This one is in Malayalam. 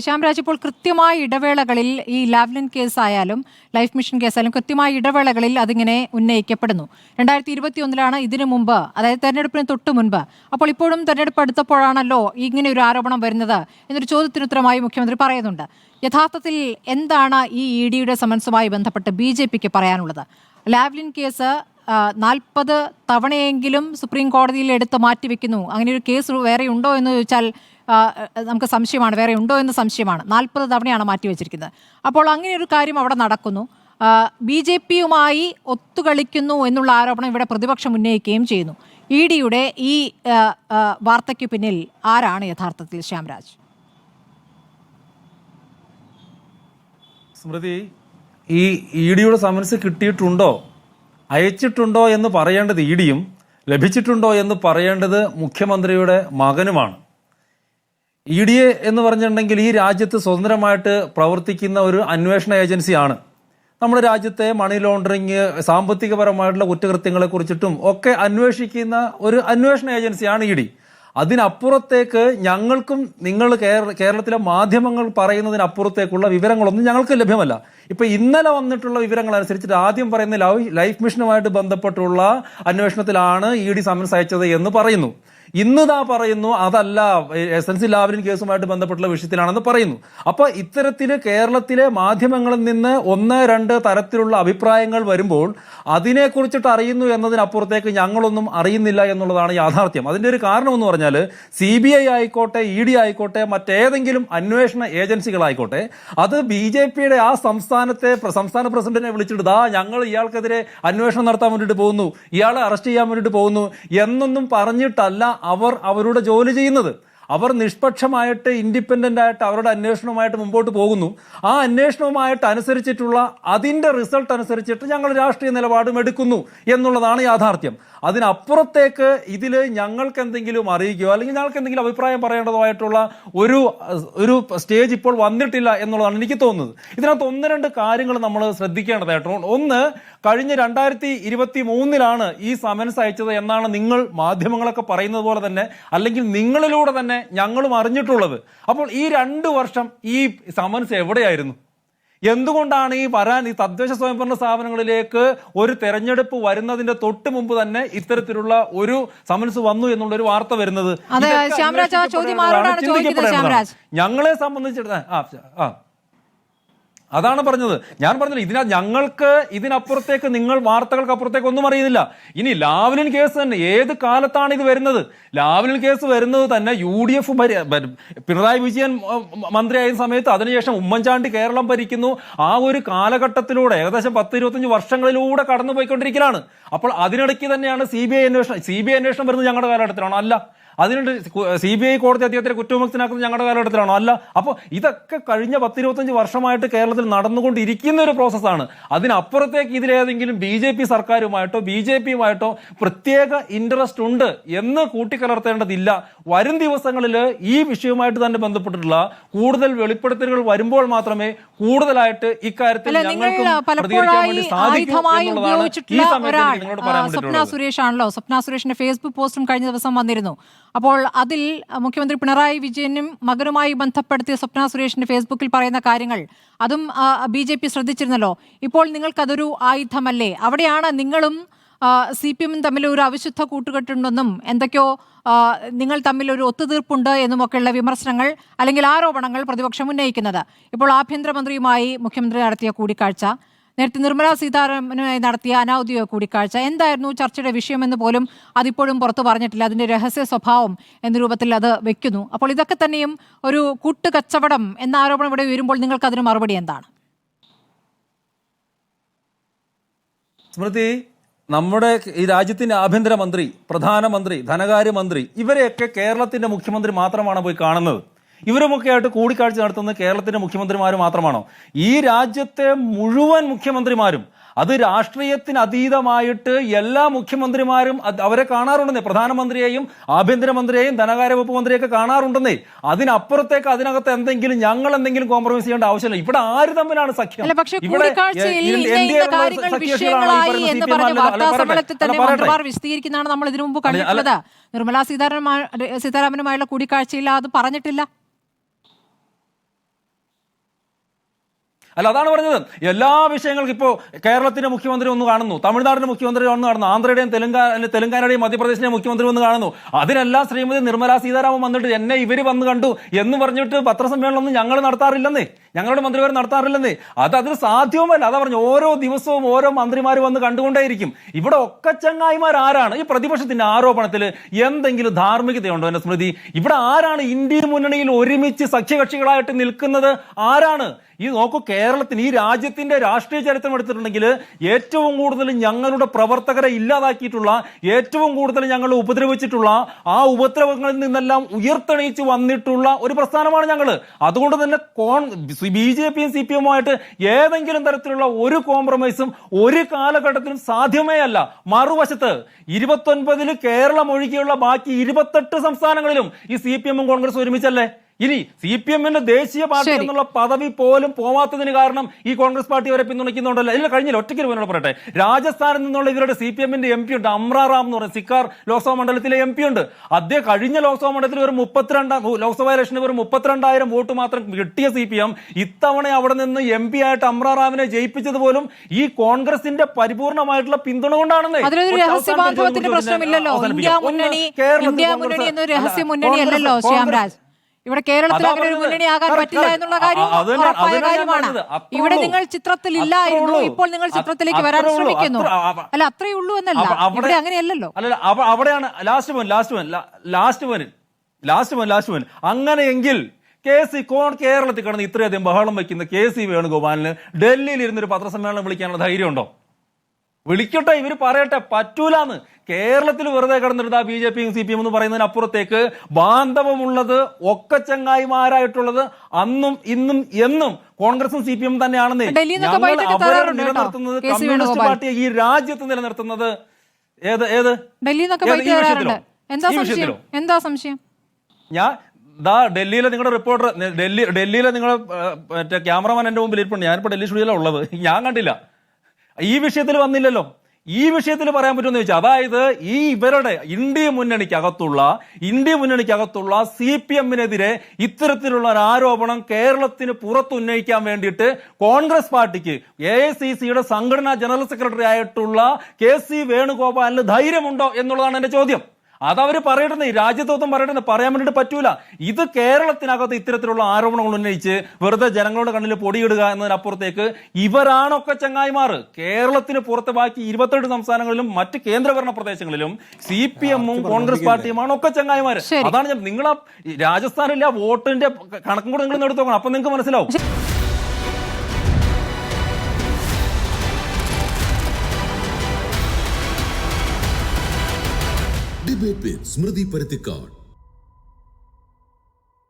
ശ്യാംരാജ് ഇപ്പോൾ കൃത്യമായ ഇടവേളകളിൽ ഈ ലാവ്ലിൻ കേസായാലും ലൈഫ് മിഷൻ കേസായാലും കൃത്യമായ ഇടവേളകളിൽ അതിങ്ങനെ ഉന്നയിക്കപ്പെടുന്നു. രണ്ടായിരത്തി ഇരുപത്തി ഒന്നിലാണ് ഇതിനു മുമ്പ് അതായത് തെരഞ്ഞെടുപ്പിന് തൊട്ട് മുൻപ്. അപ്പോൾ ഇപ്പോഴും തെരഞ്ഞെടുപ്പ് അടുത്തപ്പോഴാണല്ലോ ഇങ്ങനെ ഒരു ആരോപണം വരുന്നത് എന്നൊരു ചോദ്യത്തിനുത്തരമായി മുഖ്യമന്ത്രി പറയുന്നുണ്ട്. യഥാർത്ഥത്തിൽ എന്താണ് ഈ ഇ ഡിയുടെ സമൻസുമായി ബന്ധപ്പെട്ട് ബി ജെ പിക്ക് പറയാനുള്ളത്? ലാവ്ലിൻ കേസ് നാൽപ്പത് തവണയെങ്കിലും സുപ്രീം കോടതിയിൽ എടുത്ത് മാറ്റിവെക്കുന്നു. അങ്ങനെ ഒരു കേസ് വേറെ ഉണ്ടോ എന്ന് ചോദിച്ചാൽ നമുക്ക് സംശയമാണ്. വേറെ ഉണ്ടോ എന്ന് സംശയമാണ്. നാൽപ്പത് തവണയാണ് മാറ്റിവെച്ചിരിക്കുന്നത്. അപ്പോൾ അങ്ങനെ ഒരു കാര്യം അവിടെ നടക്കുന്നു. ബി ജെ പിയുമായി ഒത്തുകളിക്കുന്നു എന്നുള്ള ആരോപണം ഇവിടെ പ്രതിപക്ഷം ഉന്നയിക്കുകയും ചെയ്യുന്നു. ഇ ഡിയുടെ ഈ വാർത്തയ്ക്ക് പിന്നിൽ ആരാണ് യഥാർത്ഥത്തിൽ ശ്യാംരാജ്? സ്മൃതി ഈ ഇ ഡിയുടെ സമൻസ് കിട്ടിയിട്ടുണ്ടോ? അയച്ചിട്ടുണ്ടോ എന്ന് പറയേണ്ടത് ഇ ഡിയും ലഭിച്ചിട്ടുണ്ടോ എന്ന് പറയേണ്ടത് മുഖ്യമന്ത്രിയുടെ മകനുമാണ്. ഇ ഡി എ എന്ന് പറഞ്ഞിട്ടുണ്ടെങ്കിൽ ഈ രാജ്യത്ത് സ്വതന്ത്രമായിട്ട് പ്രവർത്തിക്കുന്ന ഒരു അന്വേഷണ ഏജൻസിയാണ്. നമ്മുടെ രാജ്യത്തെ മണി ലോണ്ടറിങ് സാമ്പത്തികപരമായിട്ടുള്ള കുറ്റകൃത്യങ്ങളെ കുറിച്ചിട്ടും ഒക്കെ അന്വേഷിക്കുന്ന ഒരു അന്വേഷണ ഏജൻസിയാണ് ഇ ഡി അതിനപ്പുറത്തേക്ക് ഞങ്ങൾക്കും നിങ്ങൾ കേര- കേരളത്തിലെ മാധ്യമങ്ങൾ പറയുന്നതിനപ്പുറത്തേക്കുള്ള വിവരങ്ങളൊന്നും ഞങ്ങൾക്ക് ലഭ്യമല്ല. ഇപ്പം ഇന്നലെ വന്നിട്ടുള്ള വിവരങ്ങൾ അനുസരിച്ചിട്ട് ആദ്യം പറയുന്ന ലൈഫ് മിഷനുമായിട്ട് ബന്ധപ്പെട്ടുള്ള അന്വേഷണത്തിലാണ് ഇ ഡി സമൻസ് അയച്ചത് എന്ന് പറയുന്നു. ഇന്ന് താ പറയുന്നു അതല്ല എസ് എൻ സി ലാവലിൻ കേസുമായിട്ട് ബന്ധപ്പെട്ടുള്ള വിഷയത്തിലാണെന്ന് പറയുന്നു. അപ്പോൾ ഇത്തരത്തിൽ കേരളത്തിലെ മാധ്യമങ്ങളിൽ നിന്ന് ഒന്ന് രണ്ട് തരത്തിലുള്ള അഭിപ്രായങ്ങൾ വരുമ്പോൾ അതിനെക്കുറിച്ചിട്ട് അറിയുന്നു എന്നതിനപ്പുറത്തേക്ക് ഞങ്ങളൊന്നും അറിയുന്നില്ല എന്നുള്ളതാണ് യാഥാർത്ഥ്യം. അതിന്റെ ഒരു കാരണം എന്ന് പറഞ്ഞാൽ സി ബി ഐ ആയിക്കോട്ടെ ഇ ഡി ആയിക്കോട്ടെ മറ്റേതെങ്കിലും അന്വേഷണ ഏജൻസികളായിക്കോട്ടെ അത് ബി ജെ പിയുടെ ആ സംസ്ഥാനത്തെ സംസ്ഥാന പ്രസിഡന്റിനെ വിളിച്ചിട്ട് ദാ ഞങ്ങൾ ഇയാൾക്കെതിരെ അന്വേഷണം നടത്താൻ വേണ്ടിയിട്ട് പോകുന്നു ഇയാളെ അറസ്റ്റ് ചെയ്യാൻ വേണ്ടിയിട്ട് പോകുന്നു എന്നൊന്നും പറഞ്ഞിട്ടല്ല അവർ അവരുടെ ജോലി ചെയ്യുന്നത്. അവർ നിഷ്പക്ഷമായിട്ട് ഇൻഡിപെൻഡന്റ് ആയിട്ട് അവരുടെ അന്വേഷണവുമായിട്ട് മുമ്പോട്ട് പോകുന്നു. ആ അന്വേഷണവുമായിട്ട് അനുസരിച്ചിട്ടുള്ള അതിന്റെ റിസൾട്ട് അനുസരിച്ചിട്ട് ഞങ്ങൾ രാഷ്ട്രീയ നിലപാടും എടുക്കുന്നു എന്നുള്ളതാണ് യാഥാർത്ഥ്യം. അതിനപ്പുറത്തേക്ക് ഇതിൽ ഞങ്ങൾക്ക് എന്തെങ്കിലും അറിയിക്കുകയോ അല്ലെങ്കിൽ ഞങ്ങൾക്ക് എന്തെങ്കിലും അഭിപ്രായം പറയേണ്ടതായിട്ടുള്ള ഒരു ഒരു സ്റ്റേജ് ഇപ്പോൾ വന്നിട്ടില്ല എന്നുള്ളതാണ് എനിക്ക് തോന്നുന്നത്. ഇതിനകത്ത് ഒന്ന് രണ്ട് കാര്യങ്ങൾ നമ്മൾ ശ്രദ്ധിക്കേണ്ടതായിട്ടുണ്ട്. ഒന്ന് കഴിഞ്ഞ രണ്ടായിരത്തി ഇരുപത്തി മൂന്നിലാണ് ഈ സമൻസ് അയച്ചത് എന്നാണ് നിങ്ങൾ മാധ്യമങ്ങളൊക്കെ പറയുന്നത് പോലെ തന്നെ അല്ലെങ്കിൽ നിങ്ങളിലൂടെ തന്നെ ഞങ്ങളും അറിഞ്ഞിട്ടുള്ളത്. അപ്പോൾ ഈ രണ്ട് വർഷം ഈ സമൻസ് എവിടെയായിരുന്നു? എന്തുകൊണ്ടാണ് ഈ വരാൻ ഈ തദ്ദേശ സ്വയംഭരണ സ്ഥാപനങ്ങളിലേക്ക് ഒരു തെരഞ്ഞെടുപ്പ് വരുന്നതിന്റെ തൊട്ട് മുമ്പ് തന്നെ ഇത്തരത്തിലുള്ള ഒരു സമൻസ് വന്നു എന്നുള്ള ഒരു വാർത്ത വരുന്നത്. ഞങ്ങളെ സംബന്ധിച്ചിടത്തോളം ആ ആ. അതാണ് പറഞ്ഞത്. ഞാൻ പറഞ്ഞത് ഇതിന ഞങ്ങൾക്ക് ഇതിനപ്പുറത്തേക്ക് നിങ്ങൾ വാർത്തകൾക്ക് അപ്പുറത്തേക്ക് ഒന്നും അറിയുന്നില്ല. ഇനി ലാവ്ലിൻ കേസ് തന്നെ ഏത് കാലത്താണ് ഇത് വരുന്നത്? ലാവ്ലിൻ കേസ് വരുന്നത് തന്നെ U D F Pinarayi Vijayan മന്ത്രി മന്ത്രിയായ സമയത്ത് അതിനുശേഷം ഉമ്മൻചാണ്ടി കേരളം ഭരിക്കുന്നു. ആ ഒരു കാലഘട്ടത്തിലൂടെ ഏകദേശം പത്ത് ഇരുപത്തഞ്ച് വർഷങ്ങളിലൂടെ കടന്നുപോയിക്കൊണ്ടിരിക്കലാണ്. അപ്പോൾ അതിനിടയ്ക്ക് തന്നെയാണ് സി ബി ഐ അന്വേഷണം സി ബി ഐ അന്വേഷണം വരുന്നത് ഞങ്ങളുടെ കാലഘട്ടത്തിലാണ്. അല്ല അതിനുണ്ട് സി ബി ഐ കോടതി അദ്ദേഹത്തെ കുറ്റവിമുക്തനാക്കുന്നത് ഞങ്ങളുടെ കാലഘട്ടത്തിലാണോ? അല്ല അപ്പോൾ ഇതൊക്കെ കഴിഞ്ഞ പത്തിരുപത്തഞ്ച് വർഷമായിട്ട് കേരളത്തിൽ നടന്നുകൊണ്ടിരിക്കുന്ന ഒരു പ്രോസസ്സാണ്. അതിനപ്പുറത്തേക്ക് ഇതിലേതെങ്കിലും ബി ജെ പി സർക്കാരുമായിട്ടോ ബി ജെ പിയുമായിട്ടോ പ്രത്യേക ഇൻട്രസ്റ്റ് ഉണ്ട് എന്ന് കൂട്ടിക്കലർത്തേണ്ടതില്ല. വരും ദിവസങ്ങളിൽ ഈ വിഷയവുമായിട്ട് തന്നെ ബന്ധപ്പെട്ടിട്ടുള്ള കൂടുതൽ വെളിപ്പെടുത്തലുകൾ വരുമ്പോൾ മാത്രമേ കൂടുതലായിട്ട് ഇക്കാര്യത്തിൽ ഞങ്ങൾക്കും സ്വപ്ന സുരേഷ് ആണല്ലോ. സ്വപ്ന സുരേഷിന്റെ ഫേസ്ബുക്ക് പോസ്റ്റും കഴിഞ്ഞ ദിവസം വന്നിരുന്നു. അപ്പോൾ അതിൽ മുഖ്യമന്ത്രി പിണറായി വിജയനും മകനുമായി ബന്ധപ്പെടുത്തിയ സ്വപ്ന സുരേഷിന്റെ ഫേസ്ബുക്കിൽ പറയുന്ന കാര്യങ്ങൾ. അതും ബി ജെ പി ശ്രദ്ധിച്ചിരുന്നല്ലോ. ഇപ്പോൾ നിങ്ങൾക്കതൊരു ആയുധമല്ലേ? അവിടെയാണ് നിങ്ങളും സി പി എമ്മും തമ്മിൽ ഒരു അവിശുദ്ധ കൂട്ടുകെട്ടുണ്ടെന്നും എന്തൊക്കെയോ നിങ്ങൾ തമ്മിൽ ഒരു ഒത്തുതീർപ്പുണ്ട് എന്നുമൊക്കെയുള്ള വിമർശനങ്ങൾ അല്ലെങ്കിൽ ആരോപണങ്ങൾ പ്രതിപക്ഷം ഉന്നയിക്കുന്നത്. ഇപ്പോൾ ആഭ്യന്തരമന്ത്രിയുമായി മുഖ്യമന്ത്രി നടത്തിയ കൂടിക്കാഴ്ച. നേരത്തെ നിർമ്മലാ സീതാരാമനുമായി നടത്തിയ അനൌദ്യോഗിക കൂടിക്കാഴ്ച. എന്തായിരുന്നു ചർച്ചയുടെ വിഷയമെന്ന് പോലും അതിപ്പോഴും പുറത്തു പറഞ്ഞിട്ടില്ല. അതിന്റെ രഹസ്യ സ്വഭാവം എന്ന രൂപത്തിൽ അത് വെക്കുന്നു. അപ്പോൾ ഇതൊക്കെ തന്നെയും ഒരു കൂട്ടുകച്ചവടം എന്ന ആരോപണം ഇവിടെ ഉയരുമ്പോൾ നിങ്ങൾക്ക് അതിന് മറുപടി എന്താണ്? സ്മൃതി നമ്മുടെ ഈ രാജ്യത്തിന്റെ ആഭ്യന്തരമന്ത്രി പ്രധാനമന്ത്രി ധനകാര്യമന്ത്രി ഇവരെയൊക്കെ കേരളത്തിന്റെ മുഖ്യമന്ത്രി മാത്രമാണ് പോയി കാണുന്നത്. ഇവരുമൊക്കെ ആയിട്ട് കൂടിക്കാഴ്ച നടത്തുന്ന കേരളത്തിന്റെ മുഖ്യമന്ത്രിമാർ മാത്രമാണോ? ഈ രാജ്യത്തെ മുഴുവൻ മുഖ്യമന്ത്രിമാരും അത് രാഷ്ട്രീയത്തിന് അതീതമായിട്ട് എല്ലാ മുഖ്യമന്ത്രിമാരും അവരെ കാണാറുണ്ടെന്നേ. പ്രധാനമന്ത്രിയെയും ആഭ്യന്തരമന്ത്രിയെയും ധനകാര്യ വകുപ്പ് മന്ത്രിയൊക്കെ കാണാറുണ്ടെന്നേ. അതിനപ്പുറത്തേക്ക് അതിനകത്ത് എന്തെങ്കിലും ഞങ്ങൾ എന്തെങ്കിലും കോംപ്രമൈസ് ചെയ്യേണ്ട ആവശ്യമില്ല. ഇവിടെ ആര് തമ്മിലാണ് സഖ്യം? വിശദീകരിക്കുന്നതാണ് നമ്മൾ ഇതിനു മുമ്പ് കണ്ടിട്ടുള്ളത്. നിർമ്മലാ സീതാരാമനുമായുള്ള കൂടിക്കാഴ്ചയിൽ അത് പറഞ്ഞിട്ടില്ല. അല്ല അതാണ് പറഞ്ഞത്. എല്ലാ വിഷയങ്ങൾക്കും ഇപ്പോൾ കേരളത്തിന്റെ മുഖ്യമന്ത്രി ഒന്ന് കാണുന്നു. തമിഴ്നാടിന്റെ മുഖ്യമന്ത്രി ഒന്ന് കാണുന്നു. ആന്ധ്രയുടെയും തെലുങ്കാന തെലങ്കാനയുടെയും മധ്യപ്രദേശിന്റെ മുഖ്യമന്ത്രി ഒന്ന് കാണുന്നു. അതിനെല്ലാം ശ്രീമതി നിർമ്മലാ സീതാരാമൻ വന്നിട്ട് എന്നെ ഇവർ വന്ന് കണ്ടു എന്ന് പറഞ്ഞിട്ട് പത്രസമ്മേളനം ഞങ്ങൾ നടത്താറില്ലെന്നേ. ഞങ്ങളുടെ മന്ത്രിമാർ നടത്താറില്ലെന്നേ. അത് അതിന് സാധ്യവുമല്ല. അതാ പറഞ്ഞു ഓരോ ദിവസവും ഓരോ മന്ത്രിമാർ വന്ന് കണ്ടുകൊണ്ടേയിരിക്കും. ഇവിടെ ഒക്കെ ചങ്ങായിമാർ ആരാണ്? ഈ പ്രതിപക്ഷത്തിന്റെ ആരോപണത്തിൽ എന്തെങ്കിലും ധാർമ്മികതയുണ്ടോ എന്റെ സ്മൃതി? ഇവിടെ ആരാണ് ഇന്ത്യ മുന്നണിയിൽ ഒരുമിച്ച് സഖ്യകക്ഷികളായിട്ട് നിൽക്കുന്നത്? ആരാണ്? ഈ നോക്കൂ കേരളത്തിന് ഈ രാജ്യത്തിന്റെ രാഷ്ട്രീയ ചരിത്രം എടുത്തിട്ടുണ്ടെങ്കിൽ ഏറ്റവും കൂടുതൽ ഞങ്ങളുടെ പ്രവർത്തകരെ ഇല്ലാതാക്കിയിട്ടുള്ള ഏറ്റവും കൂടുതൽ ഞങ്ങൾ ഉപദ്രവിച്ചിട്ടുള്ള ആ ഉപദ്രവങ്ങളിൽ നിന്നെല്ലാം ഉയർത്തെണീച്ച് വന്നിട്ടുള്ള ഒരു പ്രസ്ഥാനമാണ് ഞങ്ങൾ അതുകൊണ്ട് തന്നെ കോൺ ബി ജെ പിയും സി പി എമ്മുമായിട്ട് ഏതെങ്കിലും തരത്തിലുള്ള ഒരു കോംപ്രമൈസും ഒരു കാലഘട്ടത്തിലും സാധ്യമേ അല്ല. മറുവശത്ത് ഇരുപത്തൊൻപതിൽ കേരളം ഒഴികെയുള്ള ബാക്കി ഇരുപത്തെട്ട് സംസ്ഥാനങ്ങളിലും ഈ സി പി എമ്മും കോൺഗ്രസ് ഒരുമിച്ചല്ലേ? ഇനി സി പി എമ്മിന്റെ ദേശീയ പാർട്ടി എന്നുള്ള പദവി പോലും പോവാത്തതിന് കാരണം ഈ കോൺഗ്രസ് പാർട്ടി അവരെ പിന്തുണയ്ക്കുന്നുണ്ടല്ലോ. ഇല്ല കഴിഞ്ഞില്ല ഒറ്റയ്ക്ക് എന്നോട് പറയട്ടെ. രാജസ്ഥാനിൽ നിന്നുള്ള ഇവരുടെ സി പി എമ്മിന്റെ എം പി ഉണ്ട്. അമ്രാറാം എന്ന് പറയുന്ന സിക്കാർ ലോക്സഭാ മണ്ഡലത്തിലെ എം പി ഉണ്ട്. അദ്ദേഹം കഴിഞ്ഞ ലോക്സഭാ മണ്ഡലത്തിൽ ഒരു മുപ്പത്തിരണ്ട് ലോക്സഭാ ഇലക്ഷന് ഒരു മുപ്പത്തിരണ്ടായിരം വോട്ട് മാത്രം കിട്ടിയ സി പി എം ഇത്തവണ അവിടെ നിന്ന് എം പി ആയിട്ട് അമ്രാറാമിനെ ജയിപ്പിച്ചത് പോലും ഈ കോൺഗ്രസിന്റെ പരിപൂർണമായിട്ടുള്ള പിന്തുണ കൊണ്ടാണെന്ന്. രഹസ്യ മുന്നണി ശ്യാംരാജ് ഇവിടെ കേരളത്തിൽ അങ്ങനെ ഒരു മുന്നണി ആകാൻ പറ്റില്ല എന്നുള്ള കാര്യം ഉറപ്പായ കാര്യമാണ്. ഇവിടെ നിങ്ങൾ ചിത്രത്തിൽ ഇല്ലായിരുന്നു ഇപ്പോൾ നിങ്ങൾ ചിത്രത്തിലേക്ക് വരാൻ ശ്രമിക്കുന്നു. അല്ല അത്രേ ഉള്ളൂ എന്നല്ല. ഇവിടെ അങ്ങനെയല്ലല്ലോ. അല്ല അവ- അവിടെയാണ് last point last point last point last point last point അങ്ങനെയെങ്കിൽ കെ സി കോൺ കേരളത്തിൽ കിടന്ന് ഇത്രയധികം ബഹളം വയ്ക്കുന്ന കെ സി വേണുഗോപാലിന് ഡൽഹിയിൽ ഇരുന്നൊരു പത്രസമ്മേളനം വിളിക്കാനുള്ള ധൈര്യമുണ്ടോ? വിളിക്കട്ടെ ഇവർ പറയട്ടെ പറ്റൂലാന്ന്. കേരളത്തിൽ വെറുതെ കിടന്നിട്ട് ബി ജെ പിയും സി പി എം എന്ന് പറയുന്നതിനപ്പുറത്തേക്ക് ബാന്ധവമുള്ളത് ഒക്കെ ചങ്ങായിമാരായിട്ടുള്ളത് അന്നും ഇന്നും എന്നും കോൺഗ്രസും സി പി എം തന്നെയാണെന്ന്. നിലനിർത്തുന്നത് കമ്മ്യൂണിസ്റ്റ് പാർട്ടി പാർട്ടിയെ ഈ രാജ്യത്ത് നിലനിർത്തുന്നത് ഏത് ഏത്? എന്താ സംശയം? എന്താ സംശയം? ഞാൻ ദാ ഡൽഹിയിലെ നിങ്ങളുടെ റിപ്പോർട്ടർ ഡൽഹി ഡൽഹിയിലെ നിങ്ങളുടെ മറ്റേ ക്യാമറമാൻ എന്റെ മുമ്പിൽ ഇരിപ്പുണ്ട്. ഞാനിപ്പോ ഡൽഹി സ്റ്റുഡിയോയിലാണ് ഉള്ളത്. ഞാൻ കണ്ടില്ല. ഈ വിഷയത്തിൽ വന്നില്ലല്ലോ. ഈ വിഷയത്തിൽ പറയാൻ പറ്റുമെന്ന് ചോദിച്ചാൽ അതായത് ഈ ഇവരുടെ ഇന്ത്യ മുന്നണിക്കകത്തുള്ള ഇന്ത്യ മുന്നണിക്കകത്തുള്ള സി പി എമ്മിനെതിരെ ഇത്തരത്തിലുള്ള ഒരു ആരോപണം കേരളത്തിന് പുറത്ത് ഉന്നയിക്കാൻ വേണ്ടിയിട്ട് കോൺഗ്രസ് പാർട്ടിക്ക് എ ഐ സി സിയുടെ സംഘടനാ ജനറൽ സെക്രട്ടറി ആയിട്ടുള്ള കെ സി വേണുഗോപാലിന് ധൈര്യമുണ്ടോ എന്നുള്ളതാണ് എന്റെ ചോദ്യം. അതവര് പറയട്ടെ രാജ്യത്വത്വം പറയട്ടെ പറയാൻ വേണ്ടിയിട്ട് പറ്റൂല. ഇത് കേരളത്തിനകത്ത് ഇത്തരത്തിലുള്ള ആരോപണങ്ങൾ ഉന്നയിച്ച് വെറുതെ ജനങ്ങളുടെ കണ്ണിൽ പൊടിയിടുക എന്നതിനപ്പുറത്തേക്ക് ഇവരാണൊക്കെ ചങ്ങായിമാർ. കേരളത്തിന് പുറത്ത് ബാക്കി ഇരുപത്തെട്ട് സംസ്ഥാനങ്ങളിലും മറ്റ് കേന്ദ്രഭരണ പ്രദേശങ്ങളിലും സി പി എമ്മും കോൺഗ്രസ് പാർട്ടിയുമാണ് ഒക്കെ ചങ്ങായിമാർ അതാണ് ഞാൻ നിങ്ങൾ രാജസ്ഥാനിലെ ആ വോട്ടിന്റെ കണക്കും കൂടെ നിങ്ങൾ എടുത്തു നോക്കണം. അപ്പൊ നിങ്ങൾക്ക് മനസ്സിലാവും. ഡിബേറ്റ് വിത്ത് സ്മൃതി പരുത്തിക്കാട്